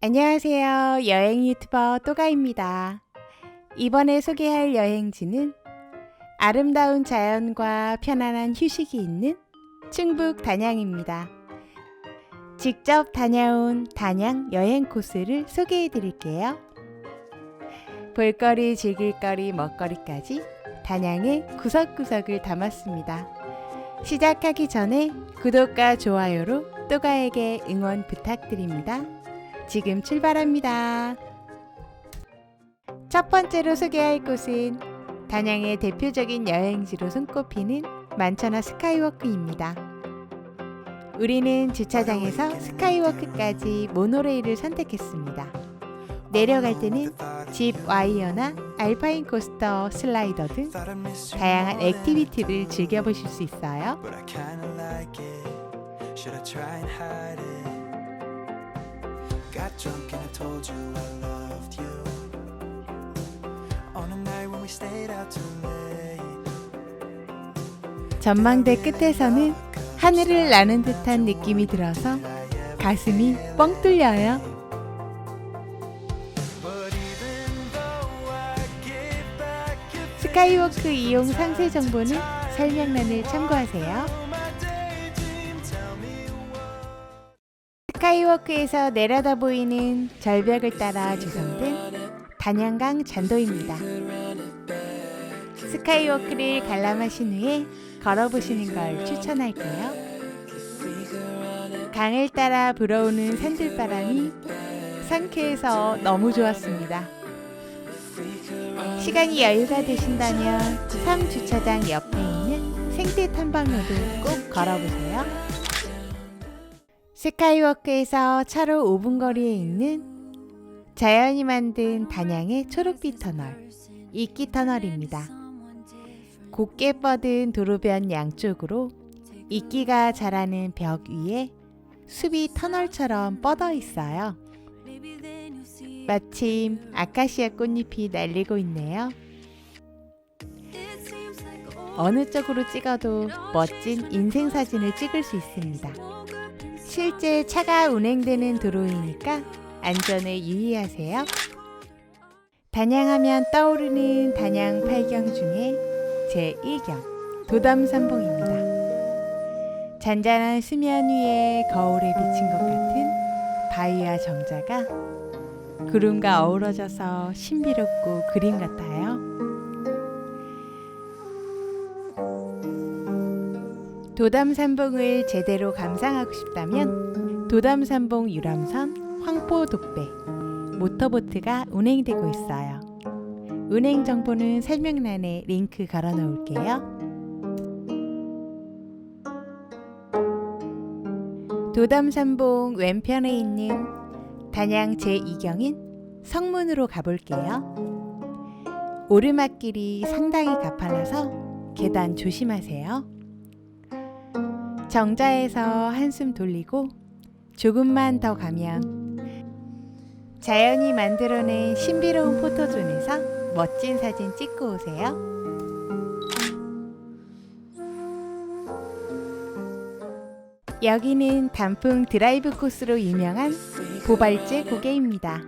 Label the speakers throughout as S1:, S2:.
S1: 안녕하세요. 여행 유튜버 또가입니다. 이번에 소개할 여행지는 아름다운 자연과 편안한 휴식이 있는 충북 단양입니다. 직접 다녀온 단양 여행 코스를 소개해 드릴게요. 볼거리, 즐길거리, 먹거리까지 단양의 구석구석을 담았습니다. 시작하기 전에 구독과 좋아요로 또가에게 응원 부탁드립니다. 지금 출발합니다. 첫 번째로 소개할 곳은 단양의 대표적인 여행지로 손꼽히는 만천하 스카이워크입니다. 우리는 주차장에서 스카이워크까지 모노레일을 선택했습니다. 내려갈 때는 집 와이어나 알파인 코스터, 슬라이더 등 다양한 액티비티를 즐겨보실 수 있어요.
S2: Got drunk and I told you I loved you. On a night when we stayed out too late.
S1: 전망대 끝에서는 하늘을 나는 듯한 느낌이 들어서 가슴이 뻥 뚫려요. 스카이워크 이용 상세 정보는 설명란을 참고하세요. 스카이워크에서 내려다 보이는 절벽을 따라 조성된 단양강 잔도입니다. 스카이워크를 관람하신 후에 걸어보시는 걸 추천할게요. 강을 따라 불어오는 산들바람이 상쾌해서 너무 좋았습니다. 시간이 여유가 되신다면 섬 주차장 옆에 있는 생태 탐방로도 꼭 걸어보세요. 스카이워크에서 차로 5분 거리에 있는 자연이 만든 단양의 초록빛 터널, 이끼 터널입니다. 곱게 뻗은 도로변 양쪽으로 이끼가 자라는 벽 위에 숲이 터널처럼 뻗어 있어요. 마침 아카시아 꽃잎이 날리고 있네요. 어느 쪽으로 찍어도 멋진 인생 사진을 찍을 수 있습니다. 실제 차가 운행되는 도로이니까 안전에 유의하세요. 단양하면 떠오르는 단양 팔경 중에 제1경 도담산봉입니다. 잔잔한 수면 위에 거울에 비친 것 같은 바위와 정자가 구름과 어우러져서 신비롭고 그림 같아요. 도담산봉을 제대로 감상하고 싶다면 도담산봉 유람선 황포 독배 모터보트가 운행되고 있어요. 운행 정보는 설명란에 링크 걸어 놓을게요. 도담산봉 왼편에 있는 단양 제2경인 성문으로 가볼게요. 오르막길이 상당히 가팔라서 계단 조심하세요. 정자에서 한숨 돌리고 조금만 더 가면 자연이 만들어낸 신비로운 포토존에서 멋진 사진 찍고 오세요. 여기는 단풍 드라이브 코스로 유명한 보발제 고개입니다.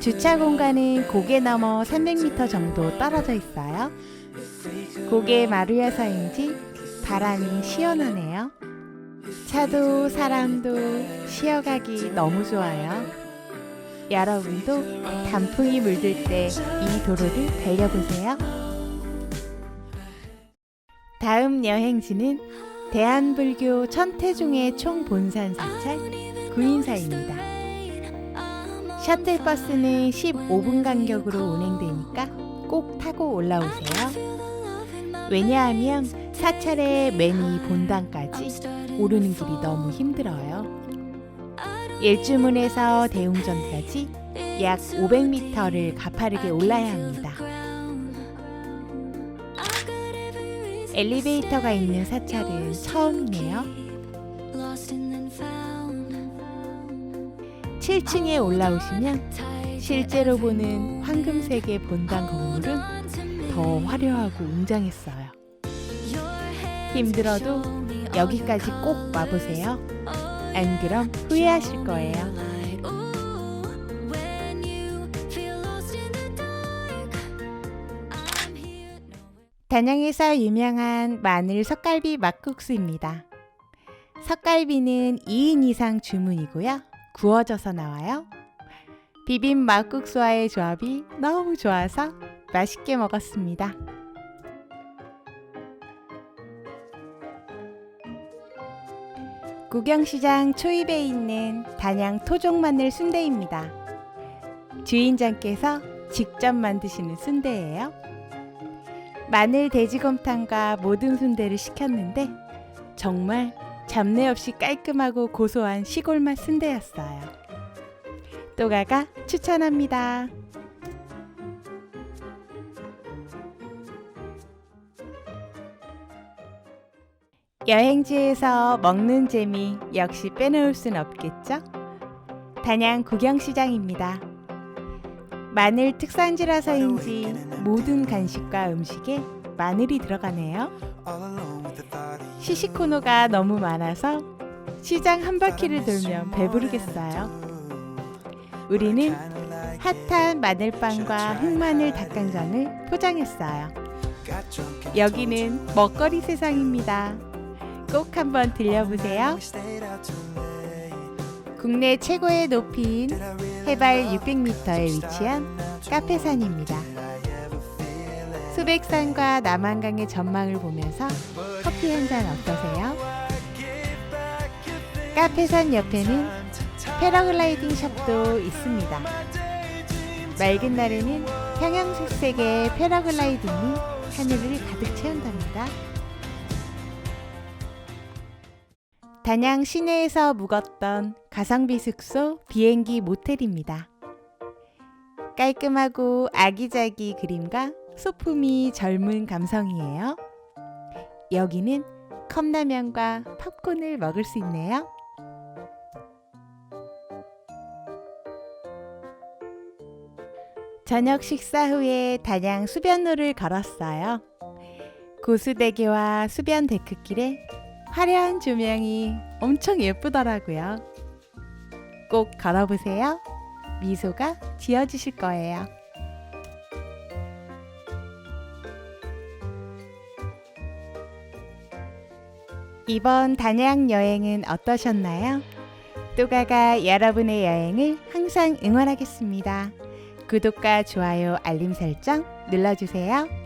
S1: 주차 공간은 고개 너머 300m 정도 떨어져 있어요. 고개 마루여서인지 바람이 시원하네요. 차도 사람도 쉬어가기 너무 좋아요. 여러분도 단풍이 물들 때 이 도로를 달려보세요. 다음 여행지는 대한불교 천태종의 총본산 사찰 구인사입니다. 셔틀버스는 15분 간격으로 운행되니까 꼭 타고 올라오세요. 왜냐하면 사찰의 맨위 본당까지 오르는 길이 너무 힘들어요. 일주문에서 대웅전까지 약 500m를 가파르게 올라야 합니다. 엘리베이터가 있는 사찰은 처음이네요. 7층에 올라오시면 실제로 보는 황금색의 본당 건물은 더 화려하고 웅장했어요. 힘들어도 여기까지 꼭 와보세요. 안 그럼 후회하실 거예요. 단양에서 유명한 마늘 석갈비 막국수입니다. 석갈비는 2인 이상 주문이고요. 구워져서 나와요. 비빔 막국수와의 조합이 너무 좋아서 맛있게 먹었습니다. 구경시장 초입에 있는 단양 토종 마늘 순대입니다. 주인장께서 직접 만드시는 순대예요. 마늘 돼지곰탕과 모든 순대를 시켰는데 정말 잡내 없이 깔끔하고 고소한 시골 맛 순대였어요. 또가가 추천합니다. 여행지에서 먹는 재미 역시 빼놓을 순 없겠죠? 단양 구경시장입니다. 마늘 특산지라서인지 모든 간식과 음식에 마늘이 들어가네요. 시시코노가 너무 많아서 시장 한 바퀴를 돌면 배부르겠어요. 우리는 핫한 마늘빵과 흑마늘 닭강정을 포장했어요. 여기는 먹거리 세상입니다. 꼭 한번 들려보세요. 국내 최고의 높이인 해발 600m에 위치한 카페산입니다. 수백산과 남한강의 전망을 보면서 커피 한 잔 어떠세요? 카페산 옆에는 패러글라이딩 샵도 있습니다. 맑은 날에는 형형색색의 패러글라이딩이 하늘을 가득 채운답니다. 단양 시내에서 묵었던 가성비 숙소 비행기 모텔입니다. 깔끔하고 아기자기 그림과 소품이 젊은 감성이에요. 여기는 컵라면과 팝콘을 먹을 수 있네요. 저녁 식사 후에 단양 수변로를 걸었어요. 고수대교와 수변 데크길에 화려한 조명이 엄청 예쁘더라고요. 꼭 걸어보세요. 미소가 지어지실 거예요. 이번 단양 여행은 어떠셨나요? 또가가 여러분의 여행을 항상 응원하겠습니다. 구독과 좋아요, 알림 설정 눌러주세요.